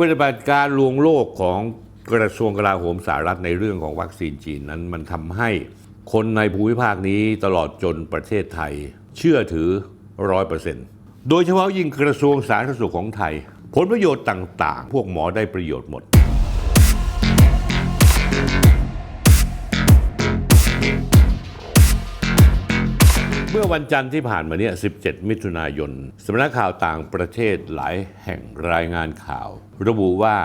ปฏิบัติการลวงโลกของกระทรวงกลาโหมสหรัฐในเรื่องของวัคซีนจีนนั้นมันทำให้คนในภูมิภาคนี้ตลอดจนประเทศไทย เชื่อถือร้อยเปอร์เซ็นต์โดยเฉพาะยิ่งกระทรวงสาธารณสุขของไทย ผลประโยชน์ต่างๆ พวกหมอได้ประโยชน์หมด เมื่อวันจันทร์ที่ผ่านมาเนี่ย 17 มิถุนายน สำนักข่าวต่างประเทศหลายแห่งรายงานข่าว ระบุว่า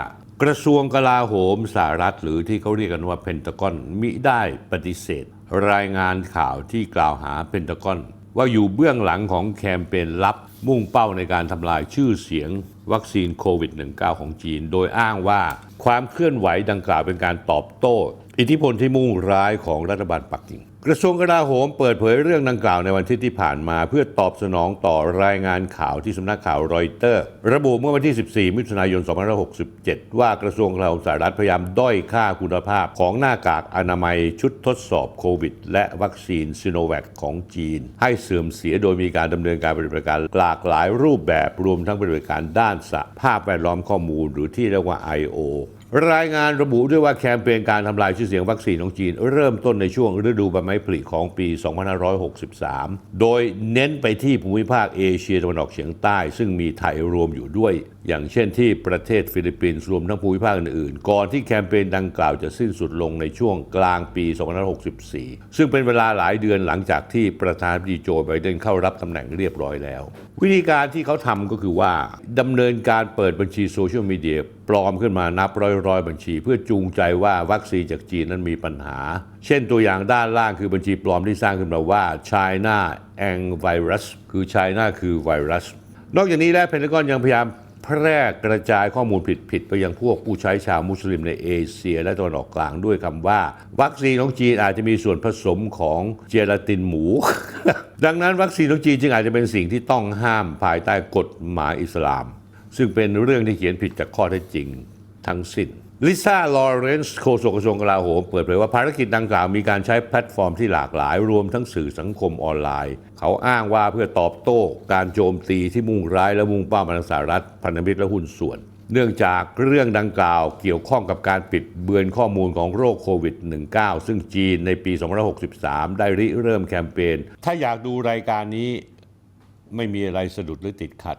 กระทรวงกลาโหมสหรัฐ หรือที่เขาเรียกกันว่าเพนตากอนมิได้ปฏิเสธ รายงานข่าวที่กล่าวหาเพนตากอนว่าอยู่เบื้องหลังของแคมเปญลับ มุ่งเป้าในการทำลายชื่อเสียง วัคซีนโควิด -19 ของจีน โดยอ้างว่าความเคลื่อนไหวดังกล่าวเป็นการตอบโต้ อิทธิพลที่มุ่งร้ายของรัฐบาลปักกิ่ง กระทรวงกลาโหมเปิดเผยเรื่องดังกล่าวในวันที่ที่ผ่านมา เพื่อตอบสนองต่อรายงานข่าวที่สำนักข่าวรอยเตอร์ ระบุเมื่อวันที่ 14 มิถุนายน 2567 ว่ากระทรวงกลาโหมสหรัฐพยายามด้อยค่าคุณภาพของหน้ากากอนามัยชุดทดสอบโควิด และวัคซีนซิโนแวคของจีน ให้เสื่อมเสียโดยมีการดำเนินการปฏิบัติการหลากหลายรูปแบบรวมทั้งปฏิบัติการด้านสภาพแวดล้อมข้อมูล หรือที่เรียกว่า I.O. รายงานระบุด้วยว่าแคมเปญการทำลายชื่อเสียงวัคซีนของจีน เริ่มต้นในช่วงฤดูใบไม้ผลิของปี 2563 โดยเน้นไปที่ภูมิภาคเอเชียตะวันออกเฉียงใต้ ซึ่งมีไทยรวมอยู่ด้วย อย่างเช่นที่ประเทศฟิลิปปินส์รวมทั้งภูมิภาคอื่นๆ ก่อนที่แคมเปญดังกล่าวจะสิ้นสุดลงในช่วงกลางปี 2564 ซึ่งเป็นเวลาหลายเดือนหลังจากที่ประธานาธิบดีโจไบเดนเข้ารับตำแหน่งเรียบร้อยแล้ว วิธีการที่เขาทำก็คือว่าดำเนินการเปิดบัญชีโซเชียลมีเดีย ปลอมขึ้นมานับร้อยร้อยบัญชี เพื่อจูงใจว่าวัคซีนจากจีนนั้นมีปัญหา เช่นตัวอย่างด้านล่างคือบัญชีปลอมที่สร้างขึ้นมาว่า China Ang Virus คือ China คือไวรัส นอกจากนี้แล้วเพนทากอนยังพยายามแพร่กระจายข้อมูลผิดๆไปยังพวกผู้ใช้ชาวมุสลิมในเอเชีย และตะวันออกกลางด้วยคำว่า วัคซีนของจีนอาจจะมีส่วนผสมของเจลาตินหมู ดังนั้นวัคซีนของจีนจึงอาจจะเป็นสิ่งที่ต้องห้ามภายใต้กฎหมายอิสลาม ซึ่งเป็นเรื่องที่เขียนผิดจากข้อเท็จจริงทั้งสิ้นลิซ่า ลอเรนซ์โฆษกกระทรวงกลาโหมเปิดเผยว่าภารกิจดังกล่าวมีการใช้แพลตฟอร์มที่หลากหลาย รวมทั้งสื่อสังคมออนไลน์ เขาอ้างว่าเพื่อตอบโต้การโจมตีที่มุ่งร้ายและมุ่งเป้ามาทางสหรัฐพันธมิตรและหุ้นส่วน เนื่องจากเรื่องดังกล่าวเกี่ยวข้องกับการปิดเบือนข้อมูลของโรคโควิด -19 ซึ่งจีนในปี 2563 ได้ริเริ่มแคมเปญถ้าอยากดูรายการนี้ไม่มีอะไรสะดุดหรือติดขัด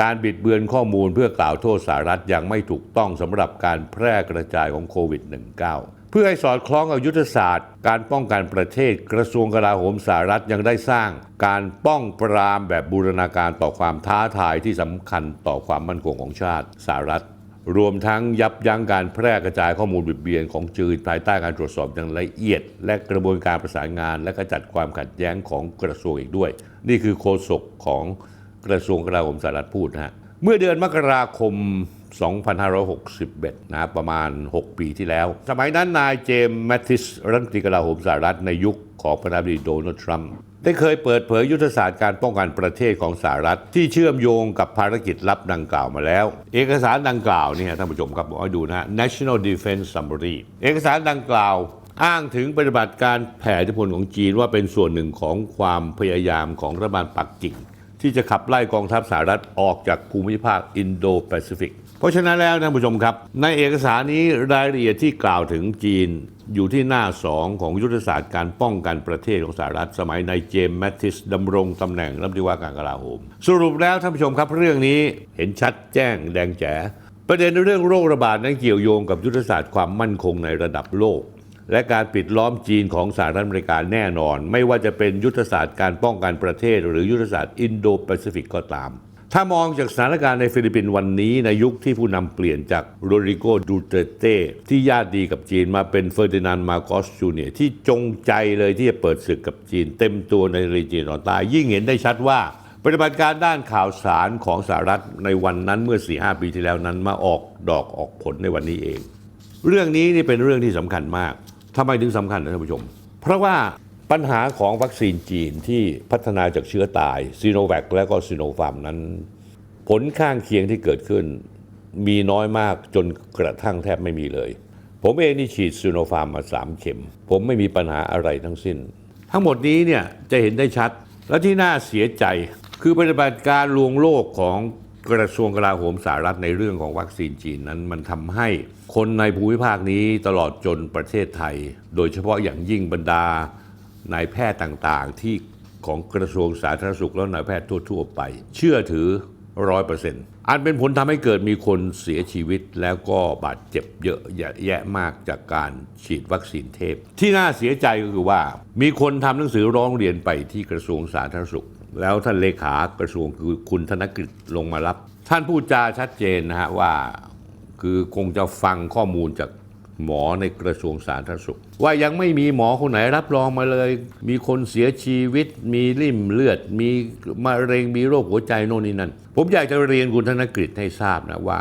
การบิดเบือนข้อมูลเพื่อกล่าวโทษสหรัฐยังไม่ถูกต้องสำหรับการแพร่กระจายของโควิด -19 เพื่อให้สอดคล้องกับยุทธศาสตร์ การป้องกันประเทศกระทรวงกลาโหมสหรัฐยังได้สร้าง การป้องปรามแบบบูรณาการต่อความท้าทายที่สำคัญต่อความมั่นคงของชาติสหรัฐ รวมทั้งยับยั้งการแพร่กระจายข้อมูลบิดเบียนของจีนภายใต้การตรวจสอบอย่างละเอียด และกระบวนการประสานงาน และกระจัดความขัดแย้งของกระทรวงอีกด้วย นี่คือโฆษกของ กระทรวงกลาโหมสหรัฐพูดนะฮะเมื่อเดือนมกราคม 2561 นะประมาณ 6 ปีที่แล้ว สมัยนั้นนายเจมส์แมททิสรัฐมนตรีกลาโหมสหรัฐในยุคของประธานาธิบดีโดนัลด์ทรัมป์ได้เคยเปิดเผยยุทธศาสตร์การป้องกันประเทศของสหรัฐ ที่เชื่อมโยงกับภารกิจลับดังกล่าวมาแล้ว เอกสารดังกล่าวนี่ท่านผู้ชมครับบอกให้ดูนะฮะ National Defense Summary เอกสารดังกล่าวอ้างถึงปฏิบัติการแผ่อิทธิพลของจีนว่าเป็นส่วนหนึ่งของความพยายามของรัฐบาลปักกิ่ง ที่จะขับไล่กองทัพสหรัฐออกจากภูมิภาคอินโดแปซิฟิก เพราะฉะนั้นแล้วท่านผู้ชมครับ ในเอกสารนี้รายละเอียดที่กล่าวถึงจีนอยู่ที่หน้าสองของยุทธศาสตร์การป้องกันประเทศของสหรัฐ สมัยนายเจมส์แมททิสดำรงตำแหน่งรัฐมนตรีว่าการกลาโหม สรุปแล้วท่านผู้ชมครับเรื่องนี้เห็นชัดแจ้งแดงแจ๋ประเด็นเรื่องโรคระบาดนั้นเกี่ยวโยงกับยุทธศาสตร์ความมั่นคงในระดับโลก และการปิดล้อมจีนของสหรัฐอเมริกาแน่นอน ไม่ว่าจะเป็นยุทธศาสตร์การป้องกันประเทศ หรือยุทธศาสตร์อินโดแปซิฟิกก็ตาม ถ้ามองจากสถานการณ์ในฟิลิปปินส์วันนี้ในยุคที่ผู้นำเปลี่ยนจากโรริโกดูเตเต้ที่ญาติดีกับจีนมาเป็นเฟอร์ดินานด์มาโกสจูเนียที่จงใจเลยที่จะเปิดศึกกับจีน เต็มตัวในรีจีนตอนใต้ยิ่งเห็นได้ชัดว่าปฏิบัติการด้านข่าวสารของสหรัฐในวันนั้นเมื่อ 4-5 ปีที่แล้วนั้นมาออกดอกออกผลในวันนี้เอง เรื่องนี้นี่เป็นเรื่องที่สำคัญมาก ทำไมถึงสำคัญนะท่านผู้ชม เพราะว่าปัญหาของวัคซีนจีนที่พัฒนาจากเชื้อตายซีโนแวคและก็ซีโนฟาร์มนั้น ผลข้างเคียงที่เกิดขึ้น มีน้อยมากจนกระทั่งแทบไม่มีเลย ผมเองนี่ฉีดซูโนฟาร์มมาสามเข็ม ผมไม่มีปัญหาอะไรทั้งสิ้น ทั้งหมดนี้เนี่ยจะเห็นได้ชัด และที่น่าเสียใจคือปฏิบัติการลวงโลกของ กระทรวงกลาโหมสหรัฐในเรื่องของวัคซีนจีนนั้น มันทำให้คนในภูมิภาคนี้ตลอดจนประเทศไทย โดยเฉพาะอย่างยิ่งบรรดานายแพทย์ต่างๆ ที่ของกระทรวงสาธารณสุขและนายแพทย์ทั่ว ๆ ไป เชื่อถือร้อยเปอร์เซ็นต์อันเป็นผลทำให้เกิดมีคนเสียชีวิตแล้วก็บาดเจ็บเยอะแยะมากจากการฉีดวัคซีนเทพ ที่น่าเสียใจก็คือว่า มีคนทำหนังสือร้องเรียนไปที่กระทรวงสาธารณสุข แล้วท่านเลขากระทรวงคือคุณธนกฤษลงมารับ ท่านพูดจาชัดเจนนะฮะว่าคือคงจะฟังข้อมูลจากหมอในกระทรวงสาธารณสุข ว่ายังไม่มีหมอคนไหนรับรองมาเลย มีคนเสียชีวิต มีริ่มเลือด มีมะเร็งมีโรคหัวใจโน่นนี่นั่น ผมอยากจะเรียนคุณธนกฤษให้ทราบนะว่า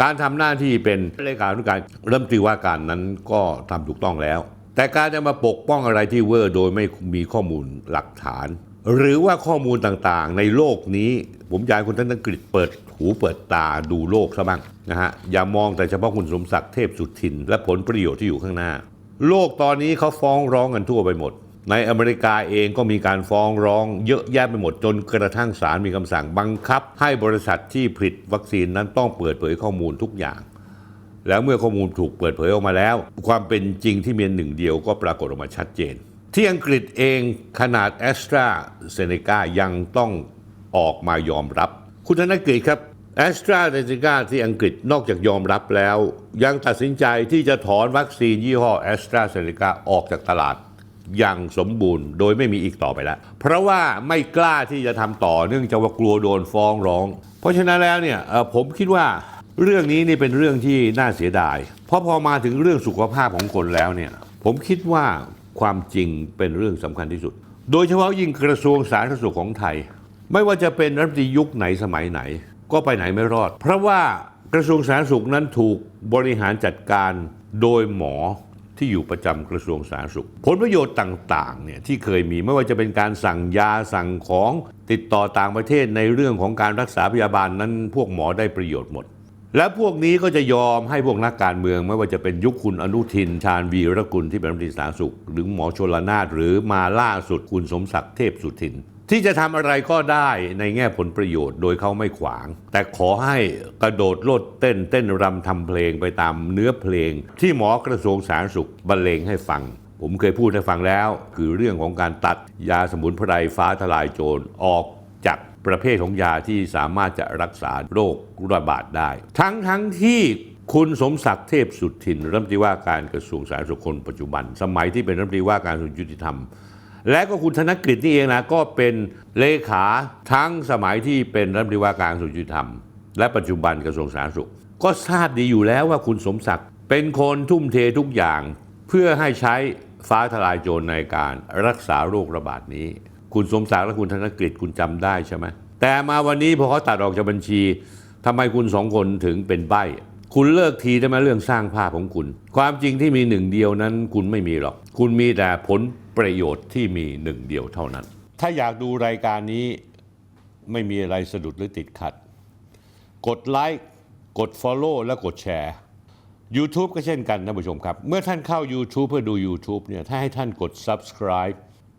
การทำหน้าที่เป็นเลขาธิการเริ่มตรีว่าการนั้นก็ทำถูกต้องแล้ว แต่การจะมาปกป้องอะไรที่เวอร์โดยไม่มีข้อมูลหลักฐาน หรือว่าข้อมูลต่างๆ ในโลกนี้ ผมอยากให้คุณธนกฤษเปิดหูเปิดตาดูโลกซะบ้างนะฮะอย่ามองแต่เฉพาะคุณสมศักดิ์เทพสุทิน และผลประโยชน์ที่อยู่ข้างหน้า โลกตอนนี้เขาฟ้องร้องกันทั่วไปหมด ในอเมริกาเองก็มีการฟ้องร้องเยอะแยะไปหมดจนกระทั่งศาลมีคำสั่งบังคับ ให้บริษัทที่ผลิตวัคซีนนั้นต้องเปิดเผยข้อมูลทุกอย่าง แล้วเมื่อข้อมูลถูกเปิดเผยออกมาแล้ว ความเป็นจริงที่มีหนึ่งเดียวก็ปรากฏออกมาชัดเจน ที่อังกฤษเองขนาดแอสตราเซเนกายังต้องออกมายอมรับ คุณธนกฤษครับแอสตราเซเนกาที่อังกฤษนอกจากยอมรับแล้ว ยังตัดสินใจที่จะถอนวัคซีนยี่ห้อแอสตราเซเนกาออกจากตลาดอย่างสมบูรณ์โดยไม่มีอีกต่อไปแล้ว เพราะว่าไม่กล้าที่จะทำต่อเนื่องจากว่ากลัวโดนฟ้องร้อง เพราะฉะนั้นแล้วเนี่ยผมคิดว่าเรื่องนี้นี่เป็นเรื่องที่น่าเสียดาย เพราะพอมาถึงเรื่องสุขภาพของคนแล้วเนี่ยผมคิดว่า ความจริงเป็นเรื่องสำคัญที่สุด โดยเฉพาะยิ่งกระทรวงสาธารณสุขของไทย ไม่ว่าจะเป็นรัฐมนตรียุคไหนสมัยไหน ก็ไปไหนไม่รอด เพราะว่ากระทรวงสาธารณสุขนั้นถูกบริหารจัดการโดยหมอที่อยู่ประจำกระทรวงสาธารณสุข ผลประโยชน์ต่างๆเนี่ยที่เคยมีไม่ว่าจะเป็นการสั่งยาสั่งของติดต่อต่างประเทศในเรื่องของการรักษาพยาบาลนั้นพวกหมอได้ประโยชน์หมด และพวกนี้ก็จะยอมให้พวกนักการเมือง ไม่ว่าจะเป็นยุคคุณอนุทิน ชาญวีรกุลที่เป็นรัฐมนตรีสาธารณสุข หรือหมอชลนาถหรือมาล่าสุดคุณสมศักดิ์เทพสุทิน ที่จะทำอะไรก็ได้ในแง่ผลประโยชน์โดยเขาไม่ขวาง แต่ขอให้กระโดดโลดเต้นเต้นรำทำเพลงไปตามเนื้อเพลง ที่หมอกระทรวงสาธารณสุขบรรเลงให้ฟังผมเคยพูดให้ฟังแล้ว คือเรื่องของการตัดยาสมุนไพรฟ้าทลายโจรออกจาก ประเภทของยาที่สามารถจะรักษาโรคระบาดได้ ทั้งทั้งที่คุณสมศักดิ์เทพสุทินรัฐมนตรีว่าการกระทรวงสาธารณสุขคนปัจจุบัน สมัยที่เป็นรัฐมนตรีว่าการกระทรวงยุติธรรม และก็คุณธนกฤษนี่เองนะก็เป็นเลขาทั้งสมัยที่เป็นรัฐมนตรีว่าการกระทรวงยุติธรรม และปัจจุบันกระทรวงสาธารณสุข ก็ทราบดีอยู่แล้วว่าคุณสมศักดิ์เป็นคนทุ่มเททุกอย่าง เพื่อให้ใช้ฟ้าทลายโจรในการรักษาโรคระบาดนี้ คุณสมศักดิ์และคุณธนกฤษคุณจำได้ใช่ไหมแต่มาวันนี้พอเขาตัดออกจากบัญชีทำไมคุณสองคนถึงเป็นใบ้คุณเลิกทีได้ไหมเรื่องสร้างภาพของคุณ ความจริงที่มีหนึ่งเดียวนั้น คุณไม่มีหรอก คุณมีแต่ผลประโยชน์ที่มีหนึ่งเดียวเท่านั้น ถ้าอยากดูรายการนี้ไม่มีอะไรสะดุดหรือติดขัด กดไลค์กด Follow และกดแชร์ YouTube ก็เช่นกันท่านผู้ชมครับ เมื่อท่านเข้า YouTube เพื่อดู YouTube เนี่ยถ้าให้ท่านกด Subscribe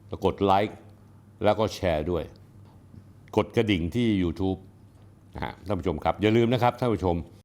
แล้วกดไลค์ แล้วก็แชร์ด้วย กดกระดิ่งที่ YouTube นะฮะท่านผู้ชมครับ อย่าลืมนะครับท่านผู้ชม